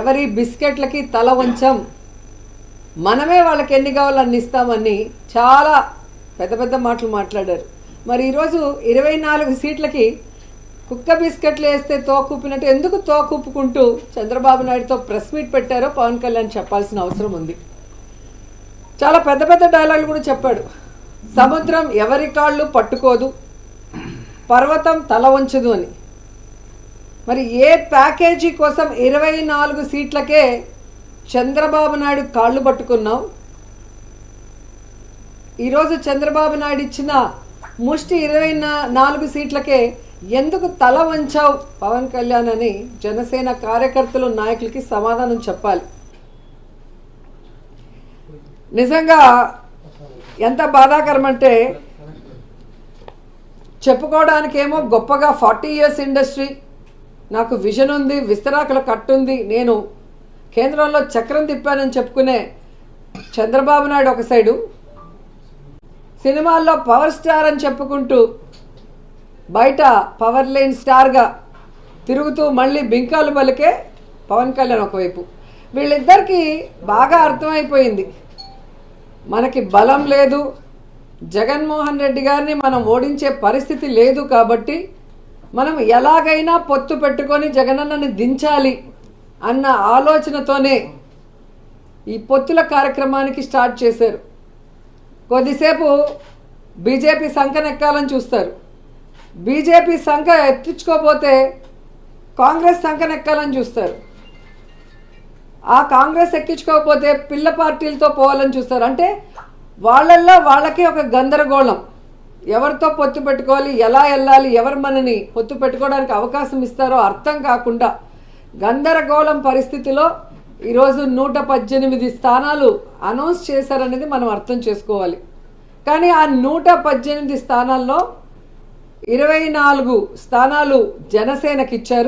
ఎవరి బిస్కెట్లకి తల వంచం. మనమే వాళ్ళకి ఎన్ని కావాలో అన్ని ఇస్తామని చాలా పెద్ద పెద్ద మాటలు మాట్లాడారు. మరి ఈరోజు ఇరవై నాలుగు సీట్లకి కుక్క బిస్కెట్లు వేస్తే తోకూపినట్టు ఎందుకు తోకూపుకుంటూ చంద్రబాబు నాయుడుతో ప్రెస్ మీట్ పెట్టారో పవన్ కళ్యాణ్ చెప్పాల్సిన అవసరం ఉంది. చాలా పెద్ద పెద్ద డైలాగులు కూడా చెప్పాడు. సముద్రం ఎవరి కాళ్ళు పట్టుకోదు పర్వతం తల వంచదు అని. మరి ఏ ప్యాకేజీ కోసం ఇరవై నాలుగు సీట్లకే చంద్రబాబు నాయుడు కాళ్ళు పట్టుకున్నావు? ఈరోజు చంద్రబాబు నాయుడు ఇచ్చిన ముష్టి ఇరవై నాలుగు సీట్లకే ఎందుకు తల వంచావు? పవన్ కళ్యాణ్ అని జనసేన కార్యకర్తలు నాయకులకి సమాధానం చెప్పాలి. నిజంగా ఎంత బాధాకరం అంటే చెప్పుకోవడానికేమో గొప్పగా ఫార్టీ ఇయర్స్ ఇండస్ట్రీ నాకు విజన్ ఉంది విస్తరాకుల కట్టుంది నేను కేంద్రంలో చక్రం తిప్పానని చెప్పుకునే చంద్రబాబు నాయుడు ఒక సైడు సినిమాల్లో పవర్ స్టార్ అని చెప్పుకుంటూ బయట పవర్ లైన్ స్టార్గా తిరుగుతూ మళ్ళీ బింకాలు పలికే పవన్ కళ్యాణ్ ఒకవైపు. వీళ్ళిద్దరికీ బాగా అర్థమైపోయింది. మనకి బలం లేదు. జగన్మోహన్ రెడ్డి గారిని మనం ఓడించే పరిస్థితి లేదు కాబట్టి మనం ఎలాగైనా పొత్తు పెట్టుకొని జగనన్నని దించాలి అన్న ఆలోచనతోనే ఈ పొత్తుల కార్యక్రమానికి స్టార్ట్ చేశారు. కొద్దిసేపు బీజేపీ సంఖనెక్కాలని చూస్తారు. బీజేపీ సంఖ ఎత్తించుకోపోతే కాంగ్రెస్ సంఖనెక్కాలని చూస్తారు. ఆ కాంగ్రెస్ ఎక్కించుకోకపోతే పిల్ల పార్టీలతో పోవాలని చూస్తారు. అంటే వాళ్ళల్లో వాళ్ళకి ఒక గందరగోళం. ఎవరితో పొత్తు పెట్టుకోవాలి ఎలా వెళ్ళాలి ఎవరు మనని పొత్తు పెట్టుకోవడానికి అవకాశం ఇస్తారో అర్థం కాకుండా గందరగోళం పరిస్థితిలో ఈరోజు నూట పద్దెనిమిది స్థానాలు అనౌన్స్ చేశారనేది మనం అర్థం చేసుకోవాలి. కానీ ఆ నూట పద్దెనిమిది స్థానాల్లో ఇరవై నాలుగు స్థానాలు జనసేనకి ఇచ్చారు